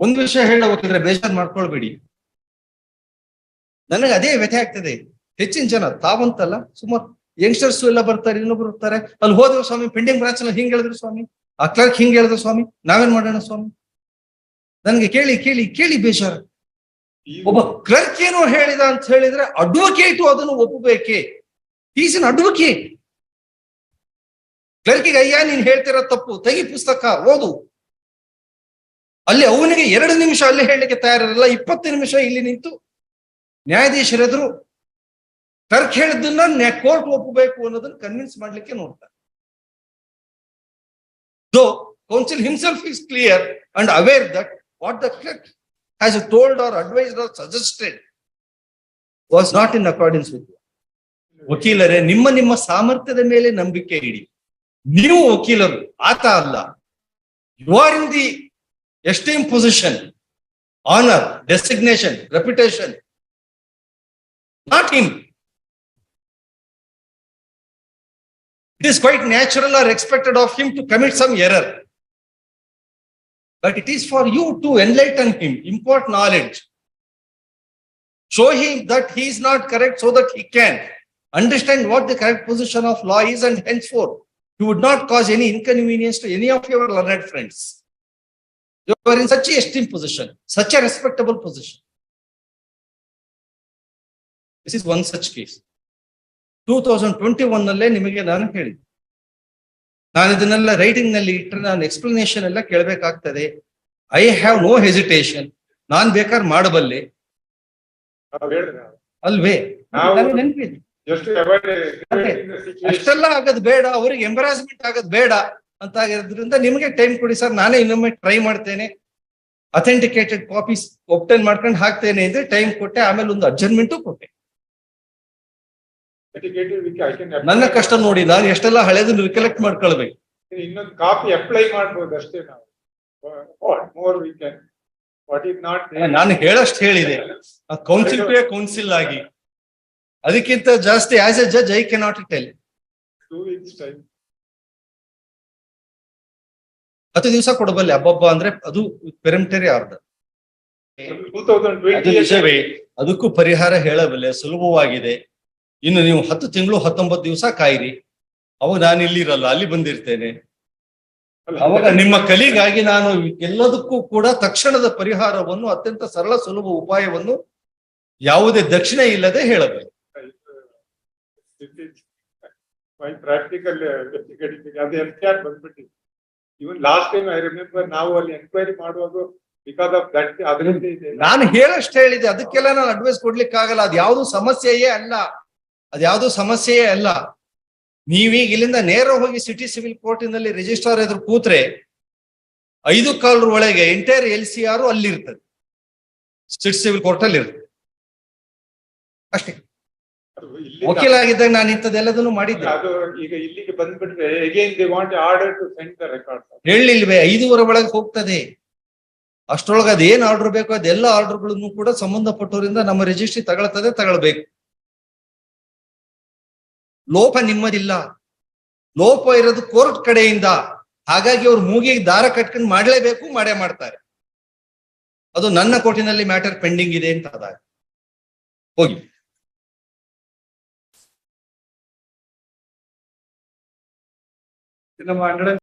ಒಂದು ವಿಷಯ ಹೇಳಬೇಕಂದ್ರೆ ಬೇಜಾರು ಮಾಡ್ಕೊಳ್ಬೇಡಿ. ನನಗೆ ಅದೇ ವ್ಯಥೆ ಆಗ್ತದೆ. ಹೆಚ್ಚಿನ ಜನ ತಾವಂತಲ್ಲ ಸುಮಾರು ಯಂಗ್ಸ್ಟರ್ಸ್ ಎಲ್ಲ ಬರ್ತಾರೆ ಇನ್ನೊಬ್ರು ಬರ್ತಾರೆ ಅಲ್ಲಿ ಹೋದ್ರು ಸ್ವಾಮಿ ಪೆಂಡಿಂಗ್ ಬ್ರಾಂಚ್ ಅಲ್ಲಿ ಹಿಂಗ್ ಹೇಳಿದ್ರು ಸ್ವಾಮಿ ಆ ಕ್ಲರ್ಕ್ ಹಿಂಗ್ ಹೇಳಿದ್ರು ಸ್ವಾಮಿ ನಾವೇನ್ ಮಾಡೋಣ ಸ್ವಾಮಿ? ನನಗೆ ಕೇಳಿ ಕೇಳಿ ಕೇಳಿ ಬೇಜಾರು. ಒಬ್ಬ ಕ್ಲರ್ಕ್ ಏನೋ ಹೇಳಿದ ಅಂತ ಹೇಳಿದ್ರೆ ಅಡ್ವೊಕೇಟು ಅದನ್ನು ಒಪ್ಪಬೇಕೆ? ಈಸ್ ಇನ್ ಅಡ್ವೊಕೇಟ್ ಕ್ಲರ್ಕಿಗೆ ಅಯ್ಯ ನೀನ್ ಹೇಳ್ತಿರೋ ತಪ್ಪು ತೆಗಿ ಪುಸ್ತಕ ಓದು. ಅಲ್ಲಿ ಅವನಿಗೆ ಎರಡು ನಿಮಿಷ ಅಲ್ಲಿ ಹೇಳಲಿಕ್ಕೆ ತಯಾರಿರಲ್ಲ, ಇಪ್ಪತ್ತು ನಿಮಿಷ ಇಲ್ಲಿ ನಿಂತು ನ್ಯಾಯಾಧೀಶರೆದುರು ತರ್ಕ್ ಹೇಳಿದ್ದನ್ನ ಕೋರ್ಟ್ ಒಪ್ಪಬೇಕು ಅನ್ನೋದನ್ನ ಕನ್ವಿನ್ಸ್ ಮಾಡ್ಲಿಕ್ಕೆ ನೋಡ್ತಾರೆ. So counsel himself is clear and aware that what the clerk has told or advised or suggested was not in accordance with ವಕೀಲರೇ, ನಿಮ್ಮ ನಿಮ್ಮ ಸಾಮರ್ಥ್ಯದ ಮೇಲೆ ನಂಬಿಕೆ ಇಡಿ. ನೀವು ವಕೀಲರು, ಆತ ಅಲ್ಲ. You are in the esteem position, honor, designation, reputation. Not him. It is quite natural or expected of him to commit some error. But it is for you to enlighten him, impart knowledge. Show him that he is not correct so that he can understand what the correct position of law is and henceforth he would not cause any inconvenience to any of your learned friends. You are in such a esteemed position, such a respectable position. This is one such case. Two thousand twenty one ನಲ್ಲೇ ನಿಮಗೆ ನಾನು ಹೇಳಿದ್ದೆ. ನಾನು ಇದನ್ನೆಲ್ಲ ರೈಟಿಂಗ್ನಲ್ಲಿ ಇಟ್ಟರೆ ನಾನು explanation ಎಲ್ಲ ಕೇಳಬೇಕಾಗ್ತದೆ. ಐ ಹ್ಯಾವ್ ನೋ ಹೆಸಿಟೇಷನ್ ನಾನ್ ಬೇಕಾದ್ರೆ ಮಾಡಬಲ್ಲೆ. ಅಲ್ವೇ? ನೆನ್ಪಿದೆ. ಅಷ್ಟೆಲ್ಲ ಆಗೋದು ಬೇಡ. ಅವ್ರಿಗೆ ಎಂಬರಾಸ್ಮೆಂಟ್ ಆಗೋದು ಬೇಡ. ಅಂತ ಆಗಿರೋದ್ರಿಂದ ನಿಮಗೆ ಟೈಮ್ ಕೊಡಿ ಸರ್. ನಾನೇ ಇನ್ನೊಮ್ಮೆ ಟ್ರೈ ಮಾಡ್ತೇನೆ. ಅಥೆಂಟಿಕೇಟೆಡ್ ಕಾಪೀಸ್ ಒಪ್ಟೈನ್ ಮಾಡ್ಕೊಂಡು ಹಾಕ್ತೇನೆ ಅಂದ್ರೆ ಟೈಮ್ ಕೊಟ್ಟೆ ಆಮೇಲೆ ಒಂದು ಅಡ್ಜರ್ಮೆಂಟು ಕೊಟ್ಟೆ. ನನ್ನ ಕಷ್ಟ ನೋಡಿ ನಾನು ಎಷ್ಟೆಲ್ಲ ಹಳೇದನ್ನ ರಿಕಲೆಕ್ಟ್ ಮಾಡ್ಕೊಳ್ಬೇಕು. ಇನ್ನೊಂದು ಕಾಪಿ ಅಪ್ಲೈ ಮಾಡ್ಬೋದು ಅಷ್ಟೇ ನಾವು. More we can what is not ನಾನು ಹೇಳಷ್ಟು ಹೇಳಿದೆ. ಕೌನ್ಸಿಲ್ ಟು ಕೌನ್ಸಿಲ್ ಆಗಿ. ಅದಕ್ಕಿಂತ ಜಾಸ್ತಿ as a judge I cannot tell two weeks time ಹತ್ತು ದಿವಸ ಕೊಡಬಲ್ಲೆ ಹಬ್ಬಬ್ಬ ಅಂದ್ರೆ ಅದು ಪೆರಿಮಿಟರಿ ಆರ್ಡರ್ ಅದಕ್ಕೂ ಪರಿಹಾರ ಹೇಳಬಲ್ಲೆ ಸುಲಭವಾಗಿದೆ. ಇನ್ನು ನೀವು ಹತ್ತು ತಿಂಗಳು ಹತ್ತೊಂಬತ್ತು ದಿವಸ ಕಾಯಿರಿ. ಅವಾಗ ನಾನು ಇಲ್ಲಿರಲ್ಲ ಅಲ್ಲಿ ಬಂದಿರ್ತೇನೆ. ಅವಾಗ ನಿಮ್ಮ ಕಲಿಗಾಗಿ ನಾನು ಎಲ್ಲದಕ್ಕೂ ಕೂಡ ತಕ್ಷಣದ ಪರಿಹಾರವನ್ನು ಅತ್ಯಂತ ಸರಳ ಸುಲಭ ಉಪಾಯವನ್ನು ಯಾವುದೇ ದಕ್ಷಿಣ ಇಲ್ಲದೆ ಹೇಳಬೇಕು ಪ್ರಾಕ್ಟಿಕಲ್ ಬಂದ್ಬಿಟ್ಟಿದೆ. Even last time I remember ನಾವು ಅಲ್ಲಿ ಎನ್ಕ್ವೈರಿ ಮಾಡುವಾಗ ಬಿಕಾಸ್ ಆಫ್ ದಟ್ ಅದರಿಂದ ನಾನು ಹೇಳಷ್ಟು ಹೇಳಿದೆ, ಅದಕ್ಕೆಲ್ಲ ನಾನು ಅಡ್ವೈಸ್ ಕೊಡ್ಲಿಕ್ಕಾಗಲ್ಲ ಅದು ಯಾವುದು ಸಮಸ್ಯೆಯೇ ಅಲ್ಲ. ಅದ್ಯಾವುದು ಸಮಸ್ಯೆಯೇ ಅಲ್ಲ. ನೀವೀಗ ಇಲ್ಲಿಂದ ನೇರ ಹೋಗಿ ಸಿಟಿ ಸಿವಿಲ್ ಕೋರ್ಟಿನಲ್ಲಿ ರಿಜಿಸ್ಟ್ರಾರ್ ಎದುರು ಕೂತ್ರೆ ಐದು ಕಾಲರ ಒಳಗೆ ಎಂಟೈರ್ ಎಲ್ ಸಿ ಆರ್ ಅಲ್ಲಿ ಇರ್ತದೆ ಸಿಟಿ ಸಿವಿಲ್ ಕೋರ್ಟ್ ಅಲ್ಲಿ ಇರ್ತದೆ ಅಷ್ಟೇ. ವಕೀಲ ಆಗಿದ್ದಾಗ ನಾನು ಇಂಥದ್ದೆಲ್ಲದನ್ನು ಮಾಡಿದ್ದೆ. ಅದು ಈಗ ಇಲ್ಲಿಗೆ ಬಂದ್ಬಿಟ್ರೆ again they want order to send the record ಹೇಳಿಲ್ವೇ ಐದೂವರೆ ಒಳಗೆ ಹೋಗ್ತದೆ. ಅಷ್ಟರೊಳಗೆ ಅದೇನ್ ಆರ್ಡರ್ ಬೇಕೋ ಅದೆಲ್ಲ ಆರ್ಡರ್ಗಳನ್ನು ಕೂಡ ಸಂಬಂಧಪಟ್ಟವರಿಂದ ನಮ್ಮ ರಿಜಿಸ್ಟ್ರಿ ತಗೊಳ್ತದೆ ತಗೊಳ್ಬೇಕು. ಲೋಪ ನಿಮ್ಮದಿಲ್ಲ. ಲೋಪ ಇರೋದು ಕೋರ್ಟ್ ಕಡೆಯಿಂದ. ಹಾಗಾಗಿ ಅವ್ರು ಮೂಗಿಗೆ ದಾರ ಕಟ್ಕೊಂಡು ಮಾಡಲೇಬೇಕು ಮಾಡೇ ಮಾಡ್ತಾರೆ. ಅದು ನನ್ನ ಕೋರ್ಟಿನಲ್ಲಿ ಮ್ಯಾಟರ್ ಪೆಂಡಿಂಗ್ ಇದೆ ಅಂತ ಆದಾಗ ಹೋಗಿ. ನಮ್ಮ ಹಂಡ್ರೆಡ್